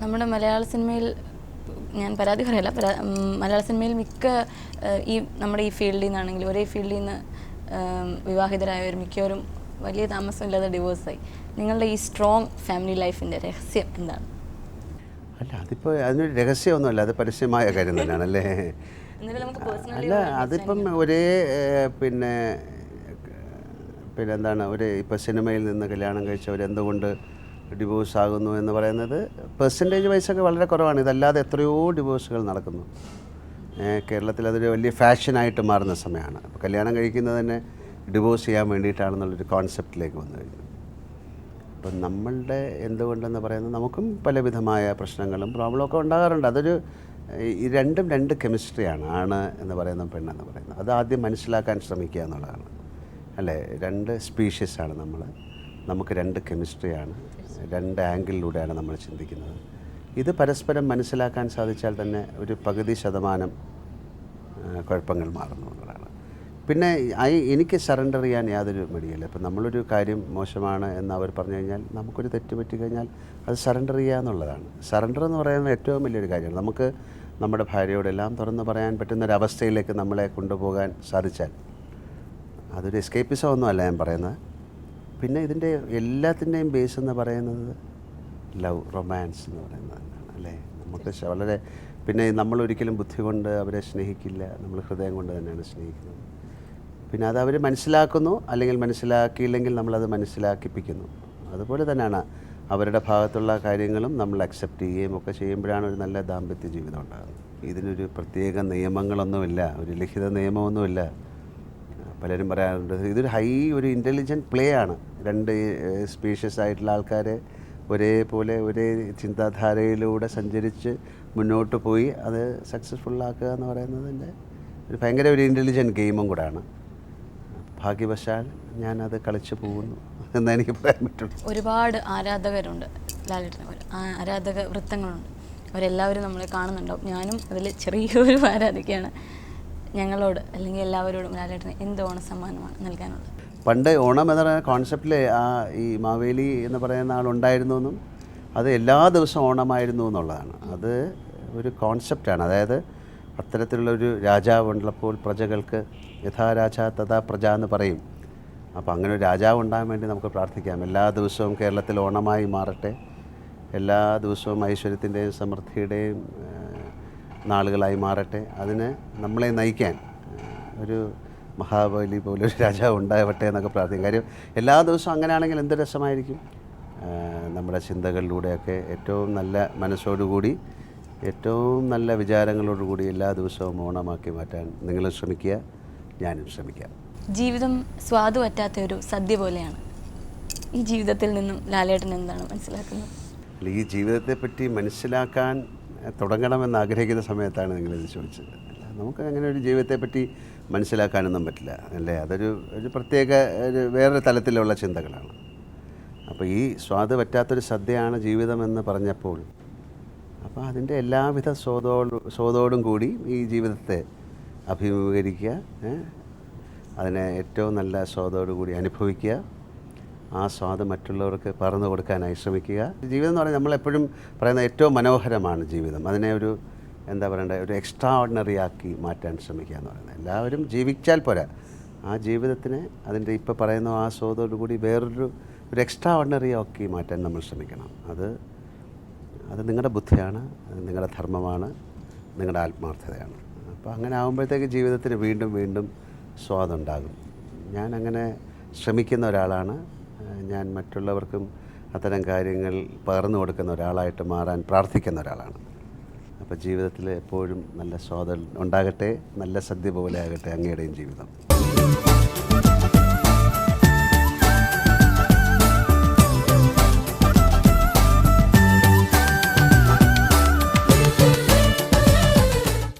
നമ്മുടെ മലയാള സിനിമയിൽ ഞാൻ പരാതി പറയല്ല. മലയാള സിനിമയിൽ മിക്ക ഈ നമ്മുടെ ഈ ഫീൽഡിൽ നിന്നാണെങ്കിലും ഒരേ ഫീൽഡിൽ നിന്ന് വിവാഹിതരായവർ മിക്കവരും വലിയ താമസമില്ലാതെ ഡിവോഴ്സായി. നിങ്ങളുടെ ഈ സ്ട്രോങ് ഫാമിലി ലൈഫിന്റെ രഹസ്യം എന്താണ്? അല്ല അതിപ്പോൾ അതിനൊരു രഹസ്യമൊന്നുമല്ല അത് പരസ്യമായ കാര്യം തന്നെയാണ് അല്ലേ? അല്ല അതിപ്പം ഒരേ പിന്നെ പിന്നെ എന്താണ് ഒരു ഇപ്പോൾ സിനിമയിൽ നിന്ന് കല്യാണം കഴിച്ചവർ എന്തുകൊണ്ട് ഡിവോഴ്സ് ആകുന്നു എന്ന് പറയുന്നത് പെർസെന്റേജ് വൈസൊക്കെ വളരെ കുറവാണ്. ഇതല്ലാതെ എത്രയോ ഡിവോഴ്സുകൾ നടക്കുന്നു. കേരളത്തിൽ അതൊരു വലിയ ഫാഷനായിട്ട് മാറുന്ന സമയമാണ്. അപ്പോൾ കല്യാണം കഴിക്കുന്നത് തന്നെ ഡിവോഴ്സ് ചെയ്യാൻ വേണ്ടിയിട്ടാണെന്നുള്ളൊരു കോൺസെപ്റ്റിലേക്ക് വന്നു കഴിഞ്ഞു. അപ്പം നമ്മളുടെ എന്തുകൊണ്ടെന്ന് പറയുന്നത് നമുക്കും പലവിധമായ പ്രശ്നങ്ങളും പ്രോബ്ലമൊക്കെ ഉണ്ടാകാറുണ്ട്. അതൊരു ഈ രണ്ടും രണ്ട് കെമിസ്ട്രിയാണ് ആണ്. എന്ന് പറയുന്ന പെണ്ണെന്ന് പറയുന്നത്. അത് ആദ്യം മനസ്സിലാക്കാൻ ശ്രമിക്കുക എന്നുള്ളതാണ്. അല്ലേ? രണ്ട് സ്പീഷ്യസാണ് നമ്മൾ നമുക്ക് രണ്ട് കെമിസ്ട്രിയാണ് രണ്ട് ആംഗിളിലൂടെയാണ് നമ്മൾ ചിന്തിക്കുന്നത്. ഇത് പരസ്പരം മനസ്സിലാക്കാൻ സാധിച്ചാൽ തന്നെ ഒരു പകുതി ശതമാനം കുഴപ്പങ്ങൾ മാറുന്നു എന്നുള്ളതാണ്. പിന്നെ എനിക്ക് സറണ്ടർ ചെയ്യാൻ യാതൊരു മടിയില്ല. ഇപ്പം നമ്മളൊരു കാര്യം മോശമാണ് എന്ന് അവർ പറഞ്ഞു കഴിഞ്ഞാൽ നമുക്കൊരു തെറ്റ് പറ്റി കഴിഞ്ഞാൽ അത് സറണ്ടർ ചെയ്യുക എന്നുള്ളതാണ്. സറണ്ടർ എന്ന് പറയുന്നത് ഏറ്റവും വലിയൊരു കാര്യമാണ്. നമുക്ക് നമ്മുടെ ഭാര്യയോടെല്ലാം തുറന്ന് പറയാൻ പറ്റുന്ന ഒരു അവസ്ഥയിലേക്ക് നമ്മളെ കൊണ്ടുപോകാൻ സാധിച്ചാൽ അതൊരു എസ്കേപ്പിസം ഒന്നുമല്ല ഞാൻ പറയുന്നത്. പിന്നെ ഇതിന്റെ എല്ലാത്തിന്റെയും ബേസ് എന്ന് പറയുന്നത് ലവ് റൊമാൻസ് എന്ന് പറയുന്നതാണ് അല്ലേ? നമുക്ക് വളരെ പിന്നെ നമ്മൾ ഒരിക്കലും ബുദ്ധി കൊണ്ട് അവരെ സ്നേഹിക്കില്ല. നമ്മൾ ഹൃദയം കൊണ്ട് തന്നെയാണ് സ്നേഹിക്കുന്നത്. പിന്നെ അത് അവർ മനസ്സിലാക്കുന്നു അല്ലെങ്കിൽ മനസ്സിലാക്കിയില്ലെങ്കിൽ നമ്മളത് മനസ്സിലാക്കിപ്പിക്കുന്നു. അതുപോലെ തന്നെയാണ് അവരുടെ ഭാഗത്തുള്ള കാര്യങ്ങളും നമ്മൾ അക്സെപ്റ്റ് ചെയ്യുകയും ഒക്കെ ചെയ്യുമ്പോഴാണ് ഒരു നല്ല ദാമ്പത്യ ജീവിതം ഉണ്ടാകുന്നത്. ഇതിനൊരു പ്രത്യേക നിയമങ്ങളൊന്നുമില്ല ഒരു ലിഖിത നിയമമൊന്നുമില്ല. പലരും പറയാറുണ്ട്. ഇതൊരു ഹൈ ഒരു ഇന്റലിജന്റ് പ്ലേ ആണ്. രണ്ട് സ്പീഷ്യസ് ആയിട്ടുള്ള ആൾക്കാരെ ഒരേപോലെ ഒരേ ചിന്താധാരയിലൂടെ സഞ്ചരിച്ച് മുന്നോട്ട് പോയി അത് സക്സസ്ഫുൾ ആക്കുക എന്ന് പറയുന്നതിന്റെ ഒരു ഭയങ്കര ഒരു ഇന്റലിജന്റ് ഗെയിമും കൂടാണ്. ഭാഗ്യവശാൽ ഞാനത് കളിച്ചു പോകുന്നു എന്നെനിക്ക് പറയാൻ പറ്റുള്ളൂ. ഒരുപാട് ആരാധകരുണ്ട് ലാലേട്ടന് ആരാധക വൃത്തങ്ങളുണ്ട്. അവരെല്ലാവരും നമ്മളെ കാണുന്നുണ്ടാവും. ഞാനും അതിൽ ചെറിയൊരു ആരാധികയാണ്. ഞങ്ങളോട് അല്ലെങ്കിൽ എല്ലാവരോടും ലാലേട്ടന് എന്ത് ഓണ സമ്മാനമാണ് നൽകാനുള്ളത്. പണ്ട് ഓണം എന്ന് പറയുന്ന കോൺസെപ്റ്റിൽ ആ ഈ മാവേലി എന്ന് പറയുന്ന ആളുണ്ടായിരുന്നു എന്നും അത് എല്ലാ ദിവസവും ഓണമായിരുന്നു എന്നുള്ളതാണ്. അത് ഒരു കോൺസെപ്റ്റാണ് അതായത് അത്തരത്തിലുള്ളൊരു രാജാവ് ഉള്ളപ്പോൾ പ്രജകൾക്ക് യഥാ രാജ തഥാ പ്രജ എന്ന് പറയും. അപ്പോൾ അങ്ങനെ ഒരു രാജാവ് ഉണ്ടാകാൻ വേണ്ടി നമുക്ക് പ്രാർത്ഥിക്കാം. എല്ലാ ദിവസവും കേരളത്തിൽ ഓണമായി മാറട്ടെ. എല്ലാ ദിവസവും ഐശ്വര്യത്തിന്റെയും സമൃദ്ധിയുടെയും നാളുകളായി മാറട്ടെ. അതിന് നമ്മളെ നയിക്കാൻ ഒരു മഹാബലി പോലെ ഒരു രാജാവ് ഉണ്ടാവട്ടെ എന്നൊക്കെ പ്രാർത്ഥിക്കും. കാര്യം എല്ലാ ദിവസവും അങ്ങനെയാണെങ്കിൽ എന്ത് രസമായിരിക്കും? നമ്മുടെ ചിന്തകളിലൂടെയൊക്കെ ഏറ്റവും നല്ല മനസ്സോടുകൂടി ഏറ്റവും നല്ല വിചാരങ്ങളോടുകൂടി എല്ലാ ദിവസവും ഓണമാക്കി മാറ്റാൻ നിങ്ങൾ ശ്രമിക്കുക ഞാനും ശ്രമിക്കാം. ജീവിതം സ്വാദു പറ്റാത്ത ഒരു സദ്യ പോലെയാണ്. ഈ ജീവിതത്തിൽ നിന്നും ലാലേട്ടൻ എന്താണ് മനസ്സിലാക്കുന്നത്? ഈ ജീവിതത്തെപ്പറ്റി മനസ്സിലാക്കാൻ തുടങ്ങണമെന്ന് ആഗ്രഹിക്കുന്ന സമയത്താണ് നിങ്ങളിത് ചോദിച്ചത്. നമുക്ക് അങ്ങനെ ഒരു ജീവിതത്തെപ്പറ്റി മനസ്സിലാക്കാനൊന്നും പറ്റില്ല അല്ലേ? അതൊരു ഒരു പ്രത്യേക ഒരു വേറൊരു തലത്തിലുള്ള ചിന്തകളാണ്. അപ്പോൾ ഈ സ്വാദ് പറ്റാത്തൊരു സദ്യയാണ് ജീവിതമെന്ന് പറഞ്ഞപ്പോൾ അപ്പോൾ അതിന്റെ എല്ലാവിധ സ്വാദോടും സ്വാദോടും കൂടി ഈ ജീവിതത്തെ അഭിമുഖീകരിക്കുക അതിനെ ഏറ്റവും നല്ല സ്വാദോടുകൂടി അനുഭവിക്കുക. ആ സ്വാദ് മറ്റുള്ളവർക്ക് പറന്നു കൊടുക്കാനായി ശ്രമിക്കുക. ജീവിതം എന്ന് പറഞ്ഞാൽ നമ്മളെപ്പോഴും പറയുന്ന ഏറ്റവും മനോഹരമാണ് ജീവിതം. അതിനെ ഒരു എന്താ പറയണ്ടേ ഒരു എക്സ്ട്രാ ഓർഡിനറി ആക്കി മാറ്റാൻ ശ്രമിക്കുക എന്ന് പറയുന്നത്. എല്ലാവരും ജീവിച്ചാൽ പോരാ. ആ ജീവിതത്തിനെ അതിന്റെ ഇപ്പോൾ പറയുന്ന ആ സ്വാദോടുകൂടി വേറൊരു ഒരു എക്സ്ട്രാ ഓർഡിനറി ആക്കി മാറ്റാൻ നമ്മൾ ശ്രമിക്കണം. അത് അത് നിങ്ങളുടെ ബുദ്ധിയാണ് നിങ്ങളുടെ ധർമ്മമാണ് നിങ്ങളുടെ ആത്മാർത്ഥതയാണ്. അപ്പോൾ അങ്ങനെ ആകുമ്പോഴത്തേക്ക് ജീവിതത്തിന് വീണ്ടും വീണ്ടും സ്വാദുണ്ടാകും. ഞാൻ അങ്ങനെ ശ്രമിക്കുന്ന ഒരാളാണ്. ഞാൻ മറ്റുള്ളവർക്കും അത്തരം കാര്യങ്ങൾ പകർന്നു കൊടുക്കുന്ന ഒരാളായിട്ട് മാറാൻ പ്രാർത്ഥിക്കുന്ന ഒരാളാണ്. അപ്പോൾ ജീവിതത്തിൽ എപ്പോഴും നല്ല സ്വാതന്ത്ര്യം ഉണ്ടാകട്ടെ നല്ല സദ്യ പോലെ ആകട്ടെ അങ്ങയുടെയും ജീവിതം.